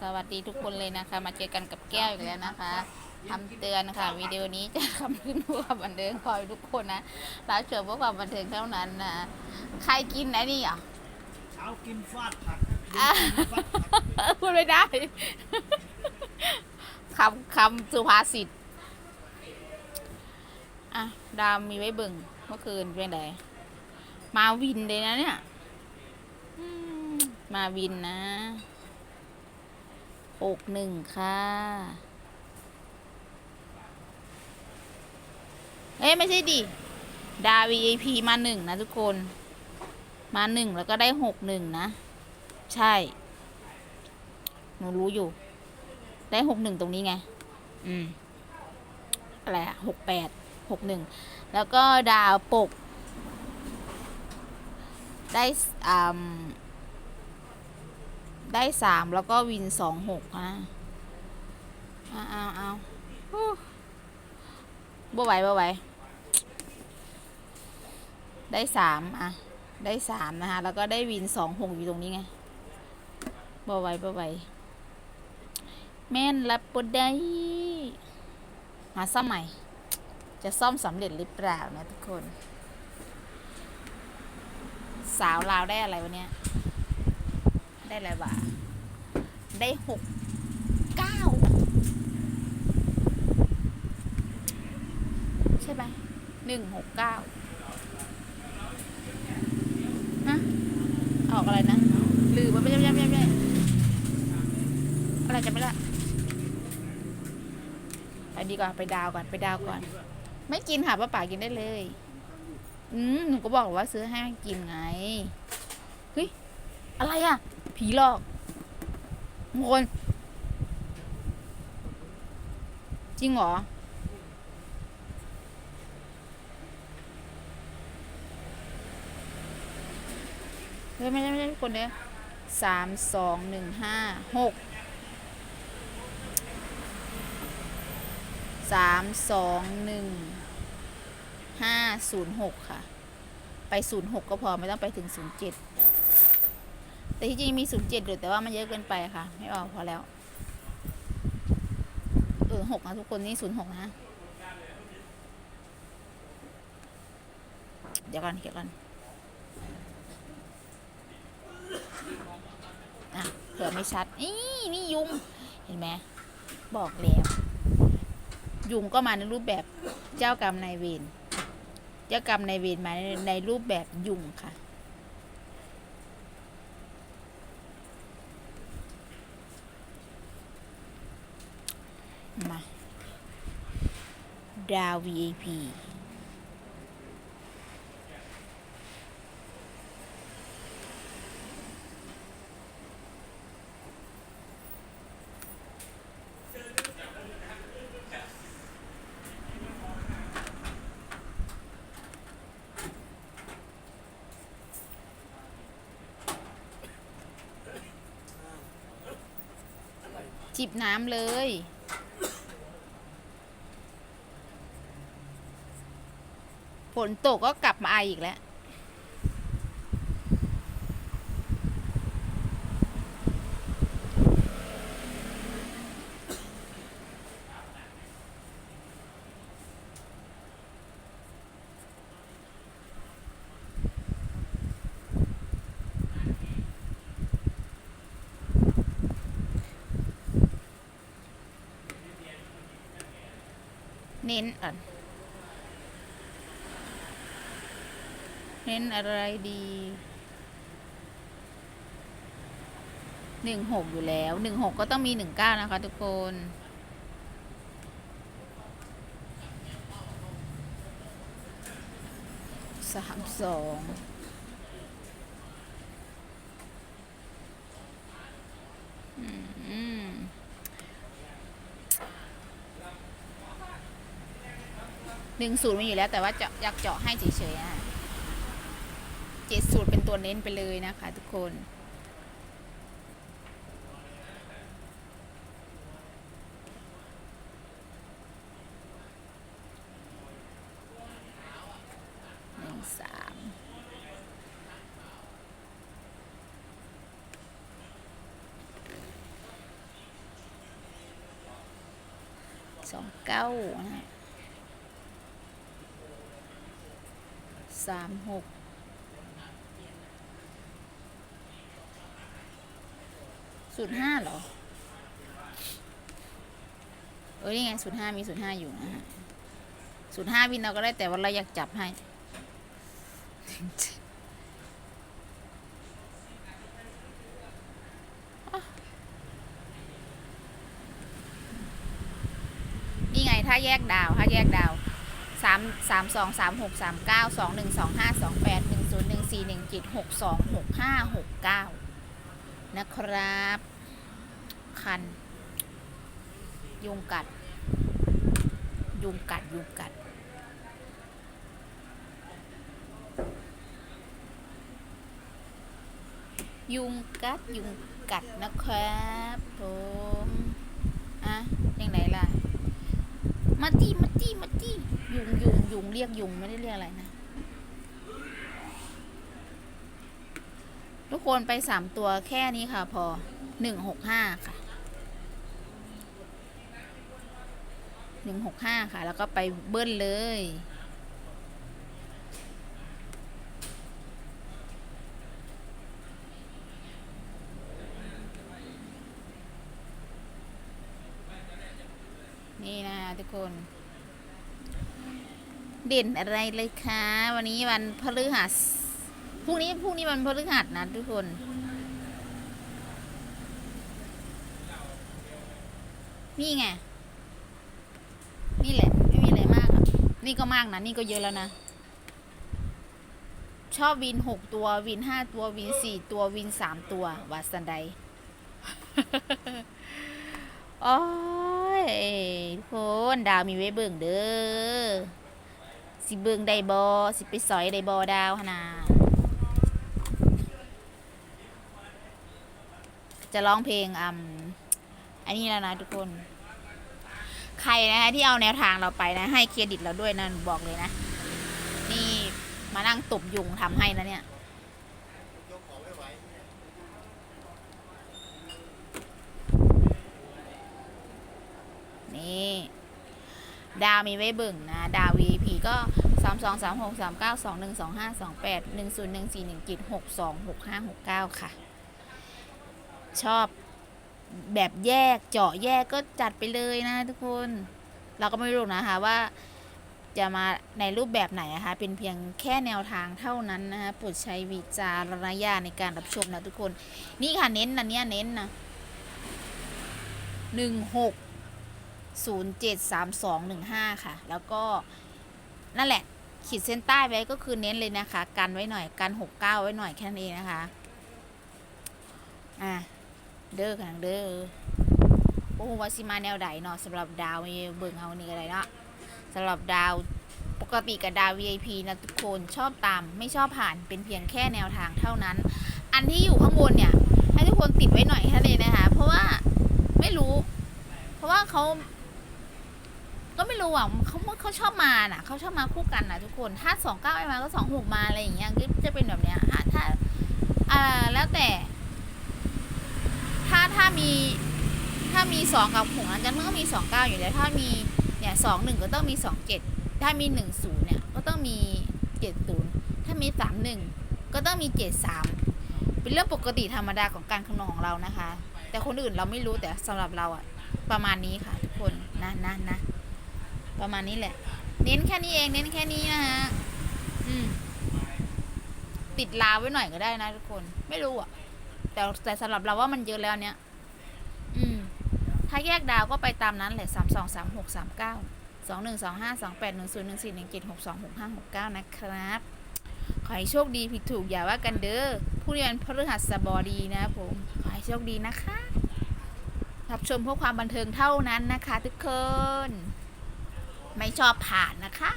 สวัสดีทุกคนเลยนะคะ มาเจอกันกับแก้วอีกแล้วนะคะคำเตือนค่ะวิดีโอนี้จะคำขึ้นเพื่อความบันเทิงคอยทุกคนนะรับชมเพื่อความบันเทิงเท่านั้นนะใครกินนะนี่อะเช้ากินฟาดผักอะกินฟาดผักพูดไม่ได้คำคำสุภาษิตอะดาวมีไว้เบิ่งเมื่อคืนเป็นไงมาวินเลยนะเนี่ยอืมมาวินนะ หกหนึ่งค่ะ เอ้ยไม่ใช่ดิ ดา VIP มาหนึ่งนะทุกคน มาหนึ่งแล้วก็ได้หกหนึ่งนะ ใช่ หนูรู้อยู่ ได้หกหนึ่งตรงนี้ไง อืม อะไรอะหกแปดหกหนึ่ง แล้วก็ดาวปก ได้อ่า ได้สามแล้วก็วินสองหกนะเอาเอาเอาบ่ไหวบ่ไหวได้สามอะ ได้สามนะคะแล้วก็ได้วินสองหกอยู่ตรงนี้ไงบ่ไหวบ่ไหวแม่นรับบ่ได้หาซ่อมใหม่ จะซ่อมสำเร็จหรือเปล่านะทุกคน สาวลาวได้อะไรวันเนี้ย ได้อะไรวะได้หกเก้าใช่ไหมหนึ่งหกเก้าฮะออกอะไรนะลืมาไม่ใช่ไม่ใช่ไม่ใช่ไม่ใช่อะไรจะไม่ละไปดีกว่าไปดาวก่อนไปดาวก่อน ไม่กินค่ะป้าป๋ากินได้เลย อืมหนูก็บอกว่าซื้อให้กินไงเฮ้ยอะไรอะ ผีหลอกมงคลจริงเหรอ เฮ้ยไม่ใช่ไม่ใช่คนเนี้ยสามสองหนึ่งห้าหกสามสองหนึ่งห้าศูนย์หกค่ะ ไปศูนย์หกก็พอไม่ต้องไปถึงศูนย์เจ็ด แต่ที่จริงมีศูนย์เจ็ดอยู่แต่ว่ามันเยอะเกินไปค่ะ ไม่เอาพอแล้วเออหกนะทุกคนนี่ศูนย์หกนะ เดี๋ยวก่อนเดี๋ยวก่อนอะเผื่อไม่ชัด นี่นี่ยุง เห็นไหม บอกแล้ว ยุงก็มาในรูปแบบเจ้ากรรมนายเวร เจ้ากรรมนายเวรมาในในรูปแบบยุงค่ะ มา ดาว VIP จิบน้ำเลย ฝนตกก็กลับมาไออีกแล้ว เน้นอะ เน้นอะไรดีหนึ่งหกอยู่แล้วหนึ่งหกก็ต้องมีหนึ่งเก้านะคะทุกคนสามสองหนึ่งศูนย์มีอยู่แล้วแต่ว่าจะอยากเจาะให้เฉยๆอะ ตัวเน้นไปเลยนะคะทุกคนสามสองเก้าสามหก ศูนย์ห้าเหรอ เออนี่ไงศูนย์ห้ามีศูนย์ห้าอยู่นะฮะศูนย์ห้าวินเราก็ได้แต่ว่าเราอยากจับให้ นี่ไงถ้าแยกดาว ถ้าแยกดาวสามสามสองสามหกสามเก้าสองหนึ่งสองห้าสองแปดหนึ่งศูนย์หนึ่งสี่หนึ่งจิตหกสองหกห้าหกเก้า นะครับ คัน ยุงกัด ยุงกัด ยุงกัด ยุงกัด ยุงกัดนะครับผมอะยังไงล่ะ มาจี้มาจี้มาจี้ยุงยุงยุงเรียกยุงไม่ได้เรียกอะไรนะ ทุกคนไปสามตัวแค่นี้ค่ะ พอหนึ่งหกห้าค่ะหนึ่งหกห้าค่ะ แล้วก็ไปเบิ้ลเลย นี่นะทุกคนเด่นอะไรเลยคะ วันนี้วันพฤหัส พรุ่งนี้พรุ่งนี้วันพฤหัสนะทุกคนนี่ไง นี่แหละ ไม่มีอะไรมากนี่ก็มากนะ นี่ก็เยอะแล้วนะ ชอบวินหกตัววินห้าตัววินสี่ตัววินสามตัววัดสันไดโอ้ยคนดาวมีไว้เบิ่งเด้อสิเบิ่งได้บอสิไปสอยได้บอดาวหนนา จะร้องเพลงอืมอันนี้แล้วนะทุกคน ใครนะคะที่เอาแนวทางเราไปนะ ให้เครดิตเราด้วยนะหนูบอกเลยนะ นี่มานั่งตบยุงทำให้นะเนี่ยนี่ดาวมีไว้บิ่งนะ ดาว VIP ก็ 3 2 3 6 3 9 2 1 2 5 2 8 1 0 1 4 1 7 6 2 6 5 6 9 ค่ะ ชอบแบบแยกเจาะแยกก็จัดไปเลยนะทุกคน เราก็ไม่รู้นะคะว่าจะมาในรูปแบบไหนนะคะ เป็นเพียงแค่แนวทางเท่านั้นนะคะโปรดใช้วิจารณญาณในการรับชมนะทุกคน นี่ค่ะเน้นนะเนี่ยเน้นนะหนึ่งหกศูนย์เจ็ดสามสองหนึ่งห้าค่ะ แล้วก็นั่นแหละ ขีดเส้นใต้ไว้ก็คือเน้นเลยนะคะ กันไว้หน่อย กันหกเก้าไว้หน่อยแค่นี้นะคะ อะ เด้อค่ะเด้อโอ้ว่าสิมาแนวใดเนาะสำหรับดาวมีเบิ่งเอานี่อะไรเนาะสำหรับดาวปกติกับดาว VIP นะทุกคนชอบตามไม่ชอบผ่านเป็นเพียงแค่แนวทางเท่านั้น อันที่อยู่ข้างบนเนี่ย ให้ทุกคนติดไว้หน่อยแค่นี้นะคะ เพราะว่าไม่รู้ เพราะว่าเขาก็ไม่รู้อะเขาเขาชอบมาน่ะเขาชอบมาคู่กันน่ะทุกคนถ้าสองเก้าไมมาก็สองหกมาอะไรอย่างเงี้ยก็จะเป็นแบบเนี้ยถ้าถ้าอ่าแล้วแต่ มีถ้ามีสองกับหกนั้นจะต้องมีสองเก้าอยู่แล้ว ถ้ามีเนี่ยสองหนึ่งก็ต้องมีสองเจ็ดถ้ามีหนึ่งศูนย์เนี่ยก็ต้องมีเจ็ดศูนย์ถ้ามีสามหนึ่งก็ต้องมีเจ็ดสามเป็นเรื่องปกติธรรมดาของการคำนวณของเรานะคะ แต่คนอื่นเราไม่รู้แต่สำหรับเราอะประมาณนี้ค่ะทุกคนนะนะนะประมาณนี้แหละ เน้นแค่นี้เองเน้นแค่นี้นะฮะอืมติดลาไว้หน่อยก็ได้นะทุกคนไม่รู้อะแต่แต่สำหรับเราว่ามันเยอะแล้วเนี้ย ถ้าแยกดาวก็ไปตามนั้นแหละสามสองสามหกสามเก้าสองหนึ่งสองห้าสองแปดหนึ่งศูนย์หนึ่งสี่หนึ่งเจ็ดหกสองหกห้าหกเก้านะครับ ขอให้โชคดีผิดถูกอย่าว่ากันเด้อผู้เรียนพฤหัสบดีนะครับผม ขอให้โชคดีนะคะ รับชมเพื่อความบันเทิงเท่านั้นนะคะ ทุกคน ไม่ชอบผ่านนะคะ